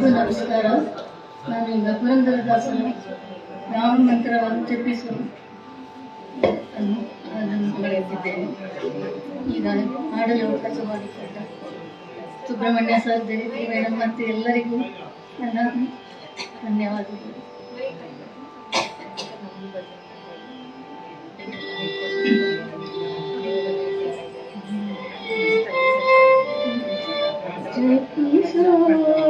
ನಮಸ್ಕಾರ ನಾನು ಈಗ ಪುರಂದರದಾಸನ ರಾಮ ಮಂತ್ರವನ್ನು ಜಪಿಸು ಅನ್ನು ಅದನ್ನು ಬರೆಯುತ್ತಿದ್ದೇನೆ ಈಗ ಹಾಡಲು ಅವಕಾಶ ಮಾಡಿಕೊಟ್ಟ ಸುಬ್ರಹ್ಮಣ್ಯ ಸರ್ ಜಯತಿ ಮೇಡಮ್ ಮತ್ತು ಎಲ್ಲರಿಗೂ ನನ್ನ ಧನ್ಯವಾದಗಳು ಜಪಿಸೋ ಜಪಿಸೋ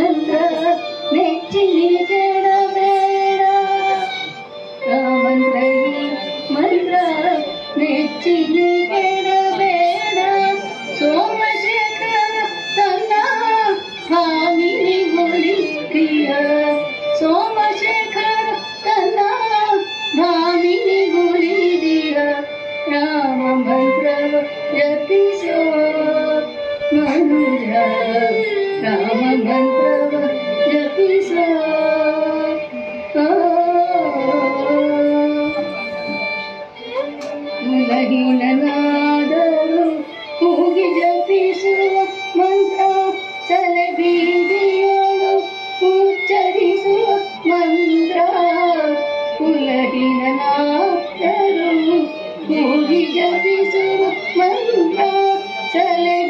ಸ್ವಾಮಿನಿ ಗುರಿ ಪ್ರಿಯ ಸೋಮಶೇಖರ ತನ್ನ ಭಾಮಿನಿ ಗುರಿ ದಿಯ ರಾಮ ಮಂತ್ರ ಜಪಿಸೋ ಮನುಜ ರಾಮ ಮಂತ್ರ ಜಪಿಸೋ ಸಲೇ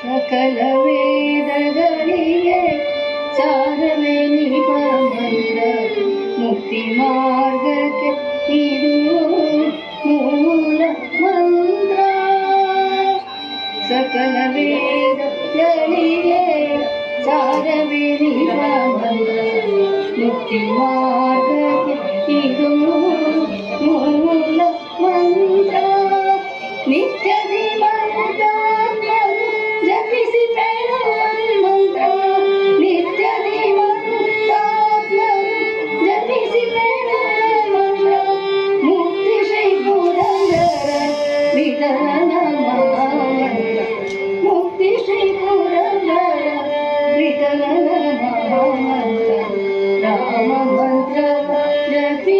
സകല വേദകളിലെ ചാരമേനി പമന്ത മുക്തി മാർഗത്തെ ഇരു മൂല മന്ത്ര സകല വേദകളിലെ ചാരമേനി പമന്ത മുക്തി മാർഗ मम भद्रपत्रपि